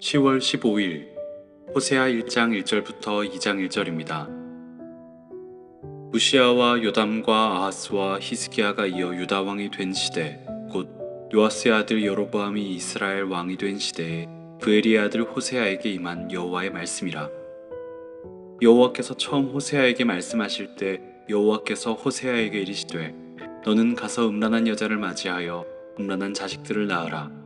10월 15일 호세아 1장 1절부터 2장 1절입니다. 우시아와 요담과 아하스와 히스기야가 이어 유다 왕이 된 시대 곧 요아스의 아들 여로보암이 이스라엘 왕이 된 시대에 브에리의 아들 호세아에게 임한 여호와의 말씀이라 여호와께서 처음 호세아에게 말씀하실 때 여호와께서 호세아에게 이르시되 너는 가서 음란한 여자를 맞이하여 음란한 자식들을 낳으라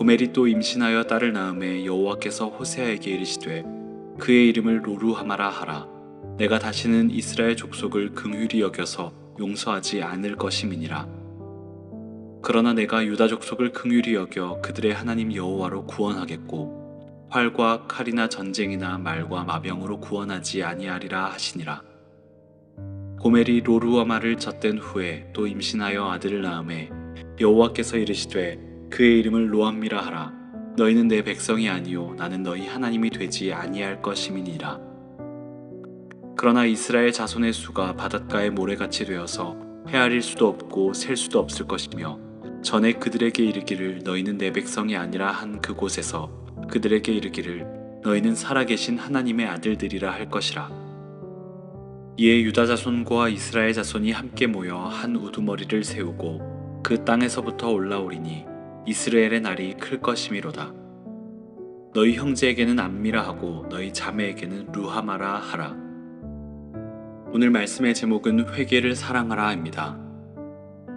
고멜이 또 임신하여 딸을 낳음에 여호와께서 호세아에게 이르시되 그의 이름을 로루하마라 하라. 내가 다시는 이스라엘 족속을 긍휼히 여겨서 용서하지 않을 것임이니라. 그러나 내가 유다 족속을 긍휼히 여겨 그들의 하나님 여호와로 구원하겠고 활과 칼이나 전쟁이나 말과 마병으로 구원하지 아니하리라 하시니라. 고멜이 로루아마를 젖댄 후에 또 임신하여 아들을 낳음에 여호와께서 이르시되 그의 이름을 로암미라 하라. 너희는 내 백성이 아니요 나는 너희 하나님이 되지 아니할 것임이니라. 그러나 이스라엘 자손의 수가 바닷가의 모래같이 되어서 헤아릴 수도 없고 셀 수도 없을 것이며 전에 그들에게 이르기를 너희는 내 백성이 아니라 한 그곳에서 그들에게 이르기를 너희는 살아계신 하나님의 아들들이라 할 것이라. 이에 유다 자손과 이스라엘 자손이 함께 모여 한 우두머리를 세우고 그 땅에서부터 올라오리니 이스라엘의 날이 클 것이미로다. 너희 형제에게는 암미라 하고 너희 자매에게는 루하마라 하라. 오늘 말씀의 제목은 회개를 사랑하라입니다.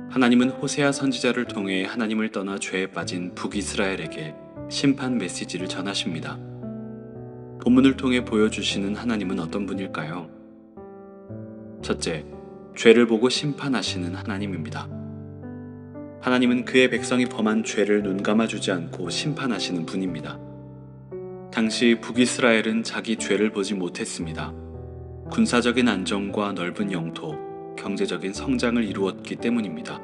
하나님은 호세아 선지자를 통해 하나님을 떠나 죄에 빠진 북이스라엘에게 심판 메시지를 전하십니다. 본문을 통해 보여주시는 하나님은 어떤 분일까요? 첫째, 죄를 보고 심판하시는 하나님입니다. 하나님은 그의 백성이 범한 죄를 눈감아 주지 않고 심판하시는 분입니다. 당시 북이스라엘은 자기 죄를 보지 못했습니다. 군사적인 안정과 넓은 영토, 경제적인 성장을 이루었기 때문입니다.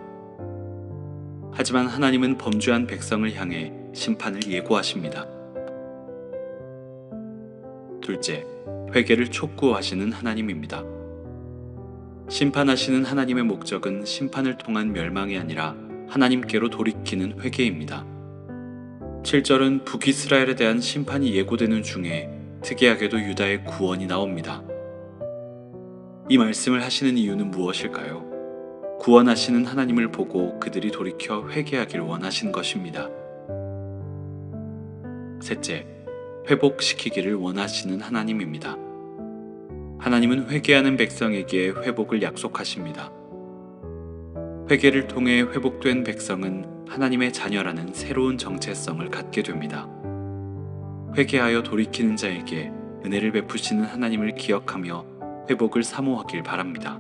하지만 하나님은 범죄한 백성을 향해 심판을 예고하십니다. 둘째, 회개를 촉구하시는 하나님입니다. 심판하시는 하나님의 목적은 심판을 통한 멸망이 아니라 하나님께로 돌이키는 회개입니다. 7절은 북이스라엘에 대한 심판이 예고되는 중에 특이하게도 유다의 구원이 나옵니다. 이 말씀을 하시는 이유는 무엇일까요? 구원하시는 하나님을 보고 그들이 돌이켜 회개하길 원하신 것입니다. 셋째, 회복시키기를 원하시는 하나님입니다. 하나님은 회개하는 백성에게 회복을 약속하십니다. 회개를 통해 회복된 백성은 하나님의 자녀라는 새로운 정체성을 갖게 됩니다. 회개하여 돌이키는 자에게 은혜를 베푸시는 하나님을 기억하며 회복을 사모하길 바랍니다.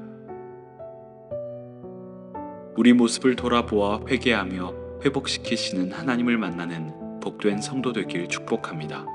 우리 모습을 돌아보아 회개하며 회복시키시는 하나님을 만나는 복된 성도 되길 축복합니다.